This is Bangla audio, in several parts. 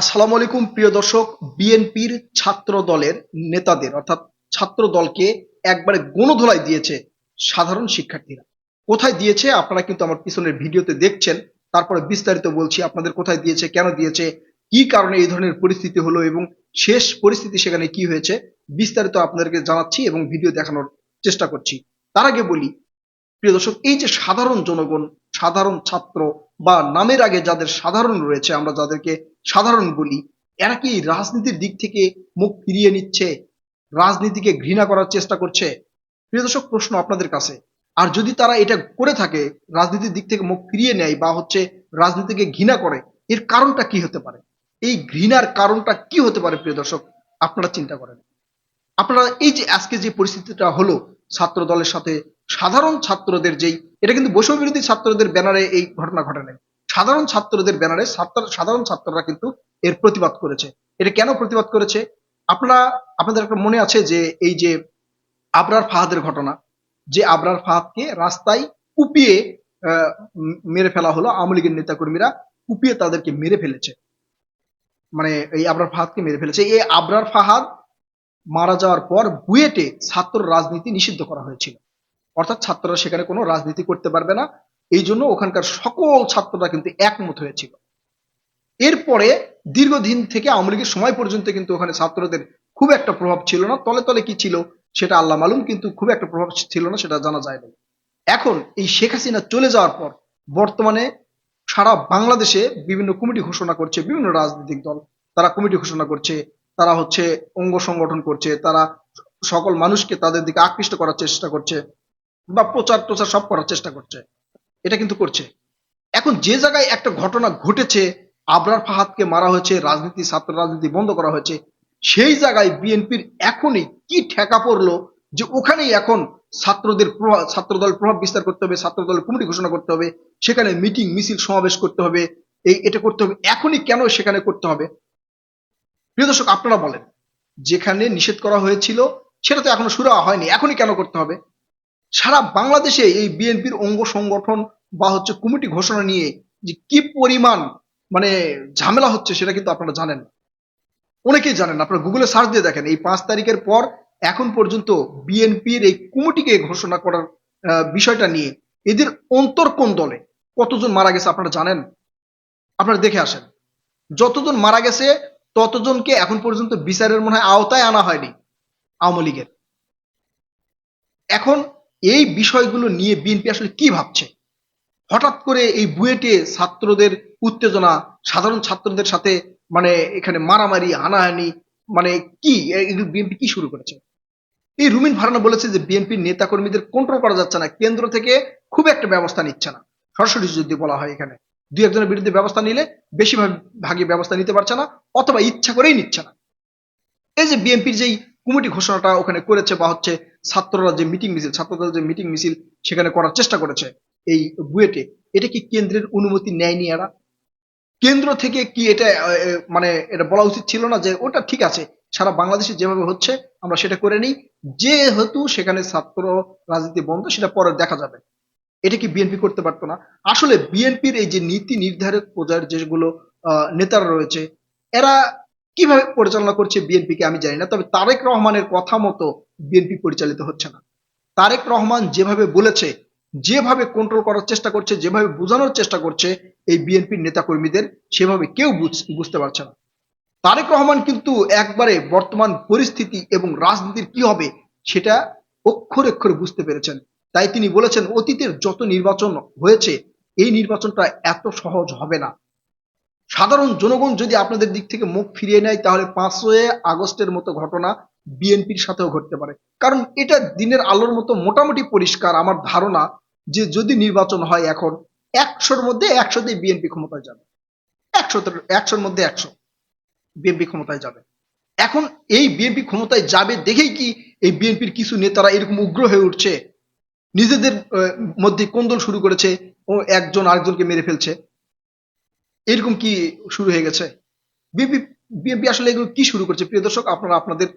আসসালামু আলাইকুম, প্রিয় দর্শক। বিএনপির ছাত্র দলের নেতাদের, অর্থাৎ ছাত্র দলকে একবারে গণধোলাই দিয়েছে সাধারণ শিক্ষার্থীরা। কোথায় দিয়েছে? আপনারা কিন্তু আমার পিছনের ভিডিওতে দেখছেন। তারপরে বিস্তারিত বলছি আপনাদের কোথায় দিয়েছে, কেন দিয়েছে, কি কারণে এই ধরনের পরিস্থিতি হলো এবং শেষ পরিস্থিতি সেখানে কি হয়েছে, বিস্তারিত আপনাদেরকে জানাচ্ছি এবং ভিডিও দেখানোর চেষ্টা করছি। তার আগে বলি, প্রিয় দর্শক, এই যে সাধারণ জনগণ, সাধারণ ছাত্র বা নামের আগে যাদের সাধারণ রয়েছে, আমরা যাদেরকে সাধারণ বলি, এরা কি রাজনীতির দিক থেকে মুখ ফিরিয়ে নিচ্ছে, রাজনীতিকে ঘৃণা করার চেষ্টা করছে? প্রিয় দর্শক, প্রশ্ন আপনাদের কাছে। আর যদি তারা এটা করে থাকে, রাজনীতির দিক থেকে মুখ ফিরিয়ে নেয় বা হচ্ছে রাজনীতিকে ঘৃণা করে, এর কারণটা কি হতে পারে? এই ঘৃণার কারণটা কি হতে পারে, প্রিয় দর্শক? আপনারা চিন্তা করেন। আপনারা এই যে আজকে যে পরিস্থিতিটা হলো ছাত্র দলের সাথে, সাধারণ ছাত্রদের যেই, এটা কিন্তু বৈষম্য বিরোধী ছাত্রদের ব্যানারে এই ঘটনা ঘটে নাই। সাধারণ ছাত্রদের ব্যানারে সাধারণ ছাত্ররা কিন্তু এর প্রতিবাদ করেছে। এটা কেন প্রতিবাদ করেছে? আপনারা, আপনাদের একটা মনে আছে যে এই যে আবরার ফাহাদের ঘটনা, যে আবরার ফাহাদকে রাস্তায় কুপিয়ে মেরে ফেলা হলো আওয়ামী লীগের নেতাকর্মীরা কুপিয়ে তাদেরকে মেরে ফেলেছে। মানে এই আবরার ফাহাদকে মেরে ফেলেছে। এই আবরার ফাহাদ মারা যাওয়ার পর বুয়েটে ছাত্র রাজনীতি নিষিদ্ধ করা হয়েছিল। অর্থাৎ ছাত্ররা সেখানে কোনো রাজনীতি করতে পারবে না। এই জন্য ওখানকার সকল ছাত্ররা কিন্তু একমত হয়েছিল। এরপরে দীর্ঘদিন থেকে আওয়ামী সময় পর্যন্ত কিন্তু ওখানে ছাত্রদের খুব একটা প্রভাব ছিল না। তলে তলে কি ছিল সেটা আল্লাহ মালুম, কিন্তু খুব একটা প্রভাব ছিল না সেটা জানা যায় না এখন এই শেখ হাসিনা চলে যাওয়ার পর বর্তমানে সারা বাংলাদেশে বিভিন্ন কমিটি ঘোষণা করছে, বিভিন্ন রাজনৈতিক দল, তারা কমিটি ঘোষণা করছে, তারা হচ্ছে অঙ্গ সংগঠন করছে, তারা সকল মানুষকে তাদের দিকে আকৃষ্ট করার চেষ্টা করছে বা প্রচার প্রচার সব করার চেষ্টা করছে। এটা কিন্তু করছে। এখন যে জায়গায় একটা ঘটনা ঘটেছে, আবরার ফাহাদকে মারা হয়েছে, রাজনীতি, ছাত্র রাজনীতি বন্ধ করা হয়েছে, সেই জায়গায় বিএনপির এখনই কি ঠেকা পড়ল যে ওখানেই এখন ছাত্রদের প্রভাব ছাত্রদল প্রভাব বিস্তার করতে হবে ছাত্রদলের কমিটি ঘোষণা করতে হবে, সেখানে মিটিং, মিছিল সমাবেশ করতে হবে, এই এটা করতে হবে, এখনই কেন সেখানে করতে হবে? প্রিয় দর্শক, আপনারা বলেন, যেখানে নিষেধ করা হয়েছিল, সেটা তো এখনও শুরু হয়নি, এখনই কেন করতে হবে? সারা বাংলাদেশে এই বিএনপির অঙ্গ সংগঠন বা হচ্ছে কমিটি ঘোষণা নিয়ে যে কি পরিমাণ মানে ঝামেলা হচ্ছে সেটা কিন্তু আপনারা জানেন। অনেকেই জানেন। আপনারা গুগলে সার্চ দিয়ে দেখেন, এই পাঁচ তারিখের পর এখন পর্যন্ত বিএনপির এই কমিটিকে ঘোষণা করার বিষয়টা নিয়ে এদের অন্তর কোন দলে? কতজন মারা গেছে আপনারা জানেন? আপনারা দেখে আসেন। যতজন মারা গেছে, ততজনকে এখন পর্যন্ত বিচারের মনে হয় আওতায় আনা হয়নি, আওয়ামী লীগের। এখন এই বিষয়গুলো নিয়ে বিএনপি আসলে কি ভাবছে? হঠাৎ করে এই বুয়েটে ছাত্রদের উত্তেজনা, সাধারণ ছাত্রদের সাথে মানে এখানে মারামারি, হানাহানি মানে কি? বিএনপি কি শুরু করেছে? এই রুমিন ফারানা বলেছে যে বিএনপির নেতা কর্মীদের কন্ট্রোল করা যাচ্ছে না, কেন্দ্র থেকে খুব একটা ব্যবস্থা নিচ্ছে না। সরাসরি যদি বলা হয় এখানে, দুই একজনের বিরুদ্ধে ব্যবস্থা নিলে বেশিরভাগ ভাগে ব্যবস্থা নিতে পারছে না, অথবা ইচ্ছা করেই নিচ্ছে না। এই যে বিএনপির যেই কমিটি ঘোষণাটা ওখানে করেছে বা হচ্ছে ছাত্ররা যে মিটিং মিছিল ছাত্রদের যে মিটিং মিছিল সেখানে করার চেষ্টা করেছে এই বুয়েটে, এটা কি কেন্দ্রের অনুমতি নেয়নি এরা? কেন্দ্র থেকে কি এটা মানে এটা বলা উচিত ছিল না যে ওটা ঠিক আছে, সারা বাংলাদেশে যেভাবে হচ্ছে আমরা সেটা করে নিই, যেহেতু সেখানে ছাত্র রাজনীতি বন্ধ, সেটা পরে দেখা যাবে। এটা কি বিএনপি করতে পারতো না? আসলে বিএনপির এই যে নীতি নির্ধারক পর্যায়ের যেগুলো নেতারা রয়েছে, এরা কীভাবে পরিচালনা করছে বিএনপিকে আমি জানি না, তবে তারেক রহমানের কথা মতো বিএনপি পরিচালিত হচ্ছে না। তারেক রহমান যেভাবে বলেছে, যেভাবে কন্ট্রোল করার চেষ্টা করছে, যেভাবে বোঝানোর চেষ্টা করছে, এই বিএনপির নেতা কর্মীদের সেভাবে কেউ বুঝতে পারছে না। তারেক রহমান কিন্তু একবারে বর্তমান পরিস্থিতি এবং রাজনীতির কি হবে সেটা অক্ষরে অক্ষরে বুঝতে পেরেছেন। তাই তিনি বলেছেন, অতীতের যত নির্বাচন হয়েছে, এই নির্বাচনটা এত সহজ হবে না। সাধারণ জনগণ যদি আপনাদের দিক থেকে মুখ ফিরিয়ে নেয়, তাহলে পাঁচই আগস্টের মতো ঘটনা বিএনপির সাথেও ঘটতে পারে। কারণ এটা দিনের আলোর মতো মোটামুটি পরিষ্কার আমার ধারণা যে যদি নির্বাচন হয় এখন, একশোর মধ্যে একশোতেই বিএনপি ক্ষমতায় যাবে। একশো একশোর মধ্যে একশো বিএনপি ক্ষমতায় যাবে। এখন এই বিএনপি ক্ষমতায় যাবে দেখেই কি এই বিএনপির কিছু নেতারা এরকম উগ্র হয়ে উঠছে, নিজেদের মধ্যে কোন্দল শুরু করেছে ও একজন আরেকজনকে মেরে ফেলছে। এরকম কি শুরু হয়ে গেছে? বিএনপি বিএনপি আসলে এগুলো কি শুরু করছে? প্রিয় দর্শক, আপনারা আপনাদের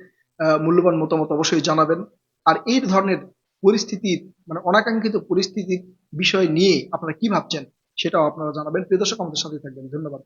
মূল্যবান মতামত অবশ্যই জানাবেন। আর এই ধরনের পরিস্থিতির মানে অনাকাঙ্ক্ষিত পরিস্থিতির বিষয় নিয়ে আপনারা কি ভাবছেন, সেটাও আপনারা জানাবেন। প্রিয় দর্শক, আমাদের সাথে থাকবেন। ধন্যবাদ।